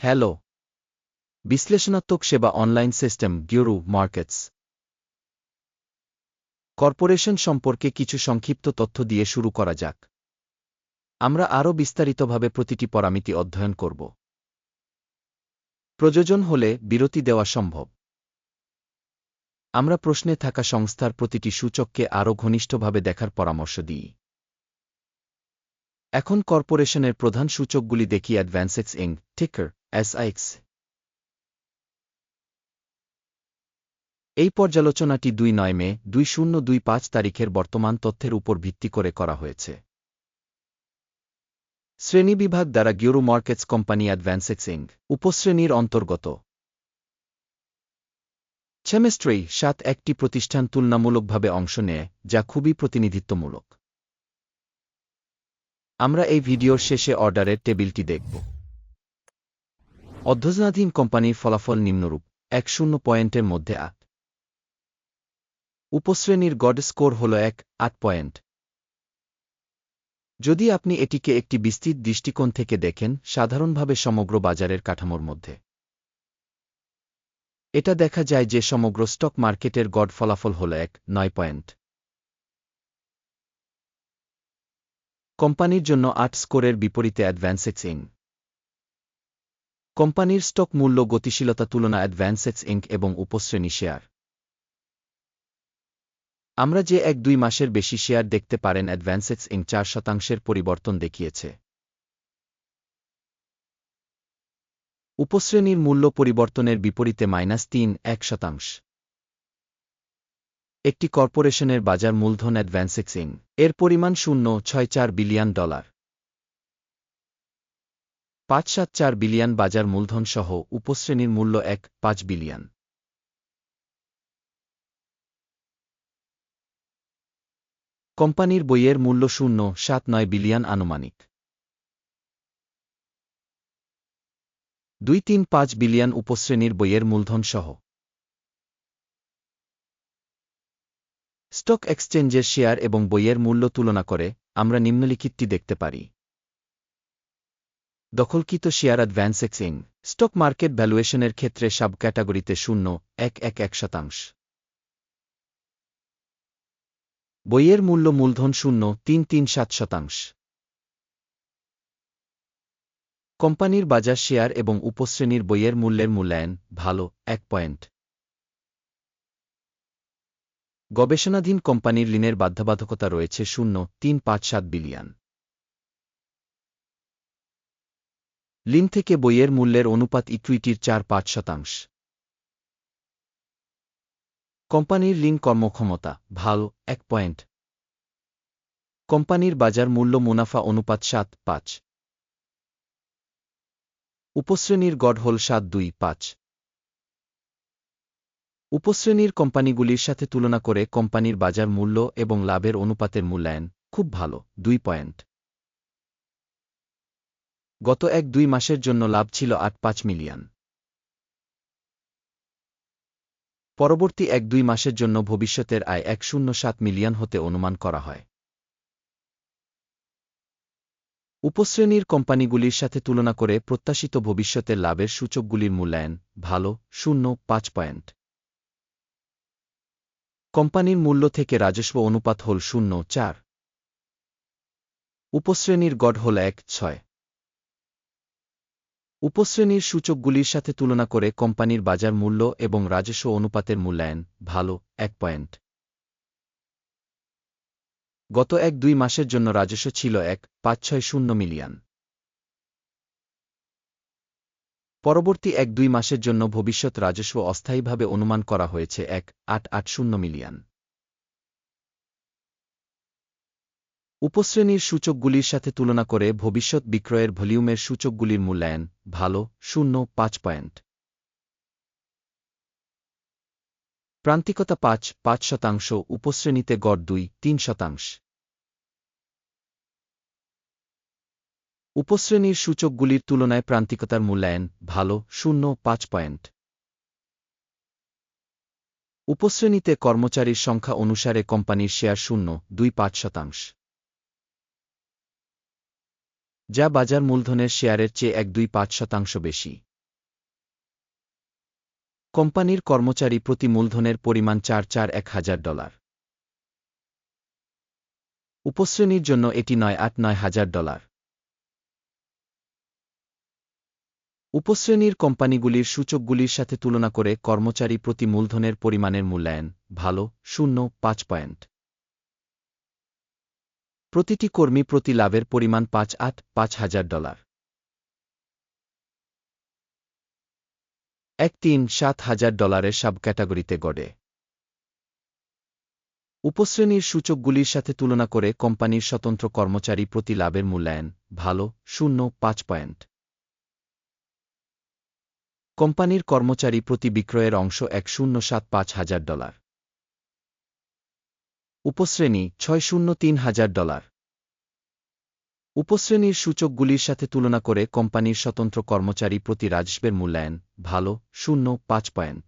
Hello. বিশ্লেষণাত্মক সেবা online system গিউরু মার্কেটস। কর্পোরেশন সম্পর্কে কিছু সংক্ষিপ্ত তথ্য দিয়ে শুরু করা যাক। আমরা আরও বিস্তারিতভাবে প্রতিটি পরামিতি অধ্যয়ন করব। প্রযোজন হলে বিরতি দেওয়া সম্ভব। আমরা প্রশ্নে থাকা সংস্থার প্রতিটি সূচককে আরও ঘনিষ্ঠভাবে দেখার পরামর্শ দিই। এখন কর্পোরেশনের প্রধান সূচকগুলি দেখি অ্যাডভান্সেক্স ইং টিকার। এসআইক্স এই পর্যালোচনাটি দুই নয় মে, দুই শূন্য দুই পাঁচ তারিখের বর্তমান তথ্যের উপর ভিত্তি করে করা হয়েছে। শ্রেণীবিভাগ দ্বারা গিউরু মার্কেটস কোম্পানি অ্যাডভান্সেক্স ইং উপশ্রেণীর অন্তর্গত। চেমিস্ট্রি সাত একটি প্রতিষ্ঠান তুলনামূলকভাবে অংশ নেয়, যা খুবই প্রতিনিধিত্বমূলক। আমরা এই ভিডিওর শেষে অর্ডারের টেবিলটি দেখব। অধ্যয়নাধীন কোম্পানির ফলাফল নিম্নরূপ, এক শূন্য পয়েন্টের মধ্যে আট। উপশ্রেণীর গড স্কোর হল এক, আট পয়েন্ট। যদি আপনি এটিকে একটি বিস্তৃত দৃষ্টিকোণ থেকে দেখেন, সাধারণভাবে সমগ্র বাজারের কাঠামোর মধ্যে। এটা দেখা যায় যে সমগ্র স্টক মার্কেটের গড ফলাফল হল এক, নয় পয়েন্ট। কোম্পানির জন্য আট স্কোরের বিপরীতে অ্যাডভান্সেক্স ইং কোম্পানির স্টক মূল্য গতিশীলতা তুলনা অ্যাডভান্সেক্স ইঙ্ক এবং উপশ্রেণী শেয়ার। আমরা যে এক দুই মাসের বেশি শেয়ার দেখতে পারেন অ্যাডভান্সেক্স ইং চার শতাংশের পরিবর্তন দেখিয়েছে। উপশ্রেণীর মূল্য পরিবর্তনের বিপরীতে মাইনাস তিন, এক শতাংশ। একটি কর্পোরেশনের বাজার মূলধন অ্যাডভান্সেক্সিং এর পরিমাণ শূন্য, ছয় চার বিলিয়ন ডলার। পাঁচ সাত চার বিলিয়ন বাজার মূলধন সহ উপশ্রেণীর মূল্য এক, পাঁচ বিলিয়ন। কোম্পানির বইয়ের মূল্য শূন্য, সাত নয় বিলিয়ন আনুমানিক। দুই তিন পাঁচ বিলিয়ন উপশ্রেণীর বইয়ের মূলধন সহ স্টক এক্সচেঞ্জের শেয়ার এবং বইয়ের মূল্য তুলনা করে আমরা নিম্নলিখিতটি দেখতে পারি। দখলকৃত শেয়ার অ্যাডভান্সেক্সিং স্টক মার্কেট ভ্যালুয়েশনের ক্ষেত্রে সাব ক্যাটাগরিতে শূন্য, এক এক এক শতাংশ। বইয়ের মূল্য মূলধন শূন্য, তিন তিন, সাত শতাংশ। কোম্পানির বাজার শেয়ার এবং উপশ্রেণীর বইয়ের মূল্যের মূল্যায়ন, ভালো, এক পয়েন্ট। গবেষণাধীন কোম্পানির ঋণের বাধ্যবাধকতা রয়েছে শূন্য, তিন, পাঁচ, সাত বিলিয়ন। ঋণ থেকে বইয়ের মূল্যের অনুপাত ইকুইটির চার পাঁচ শতাংশ। কোম্পানির ঋণ কর্মক্ষমতা, ভালো, এক পয়েন্ট। কোম্পানির বাজার মূল্য মুনাফা অনুপাত সাত, পাঁচ। উপশ্রেণীর গড় হল সাত, দুই, পাঁচ। উপশ্রেণীর কোম্পানিগুলির সাথে তুলনা করে কোম্পানির বাজার মূল্য এবং লাভের অনুপাতের মূল্যায়ন খুব ভালো, দুই পয়েন্ট। গত এক দুই মাসের জন্য লাভ ছিল আট পাঁচ মিলিয়ন। পরবর্তী এক দুই মাসের জন্য ভবিষ্যতের আয় এক শূন্য সাত মিলিয়ন হতে অনুমান করা হয়। উপশ্রেণীর কোম্পানিগুলির সাথে তুলনা করে প্রত্যাশিত ভবিষ্যতের লাভের সূচকগুলির মূল্যায়ন ভালো, শূন্য, পাঁচ পয়েন্ট। কোম্পানির মূল্য থেকে রাজস্ব অনুপাত হল শূন্য, চার। উপশ্রেণীর গড় হল এক, ছয়। উপশ্রেণীর সূচকগুলির সাথে তুলনা করে কোম্পানির বাজার মূল্য এবং রাজস্ব অনুপাতের মূল্যায়ন ভালো, এক পয়েন্ট। গত এক দুই মাসের জন্য রাজস্ব ছিল এক, পাঁচ ছয় শূন্য মিলিয়ন। পরবর্তী এক দুই মাসের জন্য ভবিষ্যৎ রাজস্ব অস্থায়ীভাবে অনুমান করা হয়েছে এক, আট আট শূন্য মিলিয়ন। উপশ্রেণীর সূচকগুলির সাথে তুলনা করে ভবিষ্যৎ বিক্রয়ের ভলিউমের সূচকগুলির মূল্যায়ন ভালো, শূন্য, পাঁচ পয়েন্ট। প্রান্তিকতা পাঁচ পাঁচ শতাংশ, উপশ্রেণীতে গড় দুই, তিন শতাংশ। উপশ্রেণীর সূচকগুলির তুলনায় প্রান্তিকতার মূল্যায়ন ভালো, শূন্য, পাঁচ পয়েন্ট। উপশ্রেণীতে কর্মচারীর সংখ্যা অনুসারে কোম্পানির শেয়ার শূন্য, দুই, পাঁচ শতাংশ। যা বাজার মূলধনের শেয়ারের চেয়ে এক দুই পাঁচ শতাংশ বেশি। কোম্পানির কর্মচারী প্রতি মূলধনের পরিমাণ চার চার এক হাজার ডলার। উপশ্রেণীর জন্য এটি নয় আট নয় হাজার ডলার। উপশ্রেণীর কোম্পানিগুলির সূচকগুলির সাথে তুলনা করে কর্মচারী প্রতি মূলধনের পরিমাণের মূল্যায়ন ভালো, শূন্য, পাঁচ পয়েন্ট। প্রতিটি কর্মী প্রতি লাভের পরিমাণ পাঁচ আট পাঁচ হাজার ডলার। এক তিন সাত হাজার ডলারের সাব ক্যাটাগরিতে গড়ে। উপশ্রেণীর সূচকগুলির সাথে তুলনা করে কোম্পানির স্বতন্ত্র কর্মচারী প্রতি লাভের মূল্যায়ন ভালো, শূন্য, পাঁচ পয়েন্ট। কোম্পানির কর্মচারী প্রতি বিক্রয়ের অংশ এক শূন্য সাত পাঁচ হাজার ডলার। উপশ্রেণী ছয় শূন্য তিন হাজার ডলার। উপশ্রেণীর সূচকগুলির সাথে তুলনা করে কোম্পানির স্বতন্ত্র কর্মচারী প্রতি রাজস্বের মূল্যায়ন ভালো, শূন্য, পাঁচ পয়েন্ট।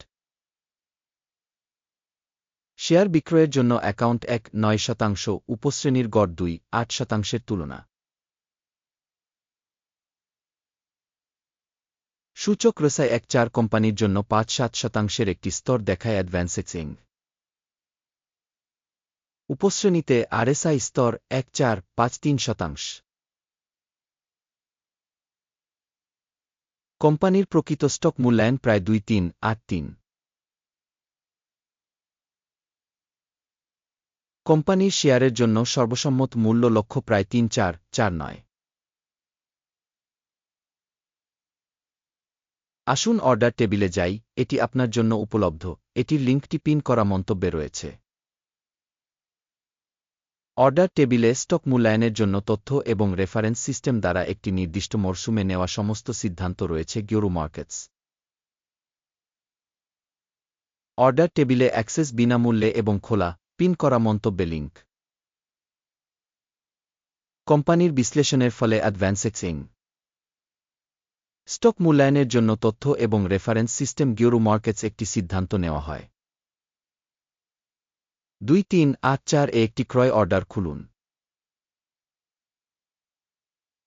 শেয়ার বিক্রয়ের জন্য অ্যাকাউন্ট এক নয় শতাংশ, উপশ্রেণীর গড় দুই, আট শতাংশের তুলনা। সূচক রসায় এক চার কোম্পানির জন্য পাঁচ সাত শতাংশের একটি স্তর দেখায় অ্যাডভান্সেক্সিং উপশ্রেণীতে আরএসআই স্তর এক চার পাঁচ তিন শতাংশ। কোম্পানির প্রকৃত স্টক মূল্যায়ন প্রায় দুই তিন, আট তিন। কোম্পানির শেয়ারের জন্য সর্বসম্মত মূল্য লক্ষ্য প্রায় তিন চার চার নয়। আসুন অর্ডার টেবিলে যাই, এটি আপনার জন্য উপলব্ধ। এটির লিঙ্কটি পিন করা মন্তব্যে রয়েছে। অর্ডার টেবিলে স্টক মূল্যায়নের জন্য তথ্য এবং রেফারেন্স সিস্টেম দ্বারা একটি নির্দিষ্ট মরশুমে নেওয়া সমস্ত সিদ্ধান্ত রয়েছে গিওরু মার্কেটস। অর্ডার টেবিলে অ্যাক্সেস বিনামূল্যে এবং খোলা, পিন করা মন্তব্যে লিঙ্ক কোম্পানির বিশ্লেষণের ফলে অ্যাডভান্সেক্সিং স্টক মূল্যায়নের জন্য তথ্য এবং রেফারেন্স সিস্টেম গিওরু মার্কেটস একটি সিদ্ধান্ত নেওয়া হয়। দুই তিন আট চার এ একটি ক্রয় অর্ডার খুলুন।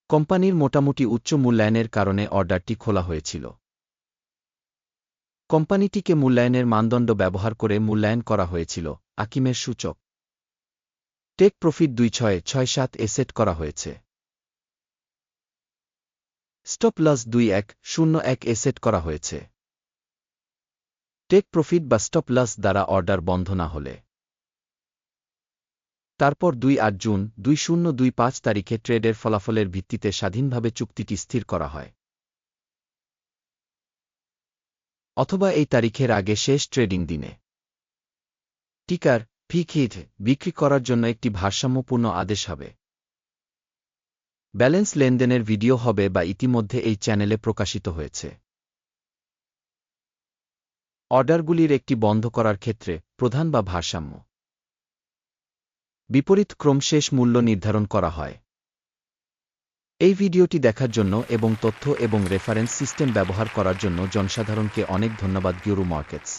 কোম্পানির মোটামুটি উচ্চ মূল্যায়নের কারণে অর্ডারটি খোলা হয়েছিল। কোম্পানিটিকে মূল্যায়নের মানদণ্ড ব্যবহার করে মূল্যায়ন করা হয়েছিল, আকিমের সূচক। টেক প্রফিট দুই ছয় ছয় সাত এ সেট করা হয়েছে। স্টপ লস দুই এক শূন্য এক এ সেট করা হয়েছে। টেক প্রফিট বা স্টপ লস দ্বারা অর্ডার বন্ধ না হলে। তারপর দুই আট জুন, দুই শূন্য দুই পাঁচ তারিখে ট্রেডের ফলাফলের ভিত্তিতে স্বাধীনভাবে চুক্তিটি স্থির করা হয়। অথবা এই তারিখের আগে শেষ ট্রেডিং দিনে। টিকার ফিক বিক্রি করার জন্য একটি ভারসাম্যপূর্ণ আদেশ হবে। ব্যালেন্স লেনদেনের ভিডিও হবে বা ইতিমধ্যে এই চ্যানেলে প্রকাশিত হয়েছে। অর্ডারগুলির একটি বন্ধ করার ক্ষেত্রে প্রধান বা ভারসাম্য। বিপরীত ক্রম শেষ মূল্য নির্ধারণ করা হয়। এই ভিডিওটি দেখার জন্য এবং তথ্য এবং রেফারেন্স সিস্টেম ব্যবহার করার জন্য জনসাধারণকে অনেক ধন্যবাদ গিউরু মার্কেটস